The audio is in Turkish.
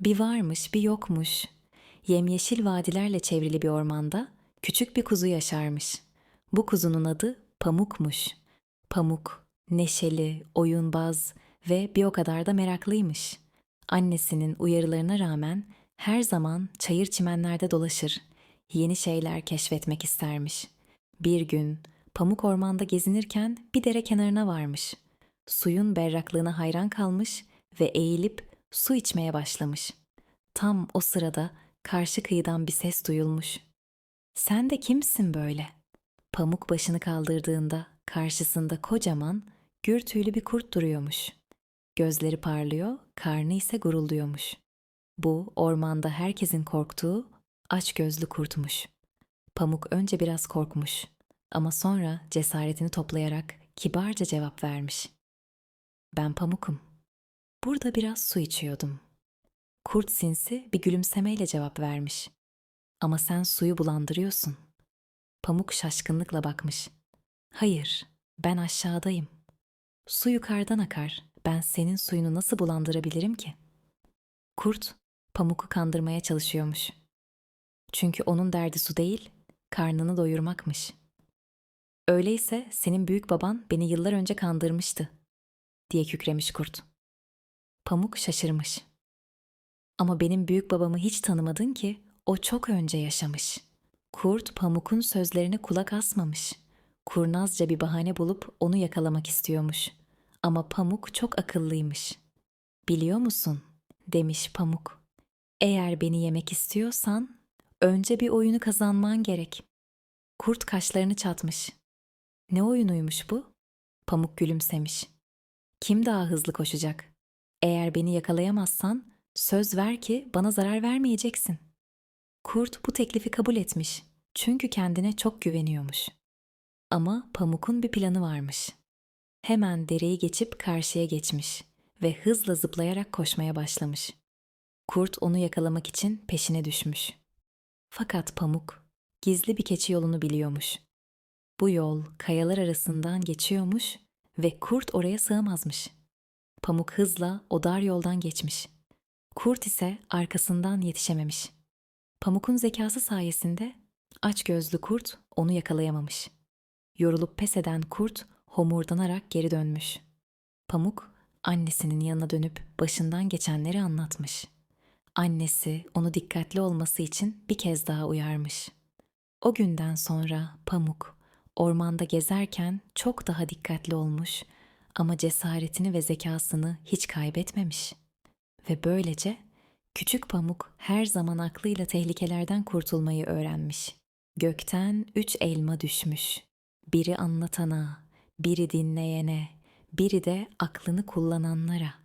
Bir varmış bir yokmuş. Yemyeşil vadilerle çevrili bir ormanda küçük bir kuzu yaşarmış. Bu kuzunun adı Pamuk'muş. Pamuk, neşeli, oyunbaz ve bir o kadar da meraklıymış. Annesinin uyarılarına rağmen her zaman çayır çimenlerde dolaşır. Yeni şeyler keşfetmek istermiş. Bir gün Pamuk ormanda gezinirken bir dere kenarına varmış. Suyun berraklığına hayran kalmış ve eğilip su içmeye başlamış. Tam o sırada karşı kıyıdan bir ses duyulmuş. Sen de kimsin böyle? Pamuk başını kaldırdığında karşısında kocaman, gür tüylü bir kurt duruyormuş. Gözleri parlıyor, karnı ise gurulduyormuş. Bu ormanda herkesin korktuğu aç gözlü kurtmuş. Pamuk önce biraz korkmuş ama sonra cesaretini toplayarak kibarca cevap vermiş. Ben Pamuk'um. Burada biraz su içiyordum. Kurt sinsi bir gülümsemeyle cevap vermiş. Ama sen suyu bulandırıyorsun. Pamuk şaşkınlıkla bakmış. Hayır, ben aşağıdayım. Su yukarıdan akar. Ben senin suyunu nasıl bulandırabilirim ki? Kurt, Pamuk'u kandırmaya çalışıyormuş. Çünkü onun derdi su değil, karnını doyurmakmış. Öyleyse senin büyük baban beni yıllar önce kandırmıştı, diye kükremiş kurt. Pamuk şaşırmış. Ama benim büyük babamı hiç tanımadın ki o çok önce yaşamış. Kurt Pamuk'un sözlerine kulak asmamış. Kurnazca bir bahane bulup onu yakalamak istiyormuş. Ama Pamuk çok akıllıymış. Biliyor musun? demiş Pamuk. Eğer beni yemek istiyorsan önce bir oyunu kazanman gerek. Kurt kaşlarını çatmış. Ne oyunuymuş bu? Pamuk gülümsemiş. Kim daha hızlı koşacak? Eğer beni yakalayamazsan söz ver ki bana zarar vermeyeceksin. Kurt bu teklifi kabul etmiş. Çünkü kendine çok güveniyormuş. Ama Pamuk'un bir planı varmış. Hemen dereyi geçip karşıya geçmiş ve hızla zıplayarak koşmaya başlamış. Kurt onu yakalamak için peşine düşmüş. Fakat Pamuk gizli bir keçi yolunu biliyormuş. Bu yol kayalar arasından geçiyormuş ve kurt oraya sığamazmış. Pamuk hızla o dar yoldan geçmiş. Kurt ise arkasından yetişememiş. Pamuk'un zekası sayesinde aç gözlü kurt onu yakalayamamış. Yorulup pes eden kurt homurdanarak geri dönmüş. Pamuk annesinin yanına dönüp başından geçenleri anlatmış. Annesi onu dikkatli olması için bir kez daha uyarmış. O günden sonra Pamuk ormanda gezerken çok daha dikkatli olmuş ama cesaretini ve zekasını hiç kaybetmemiş. Ve böylece küçük Pamuk her zaman aklıyla tehlikelerden kurtulmayı öğrenmiş. Gökten üç elma düşmüş. Biri anlatana, biri dinleyene, biri de aklını kullananlara.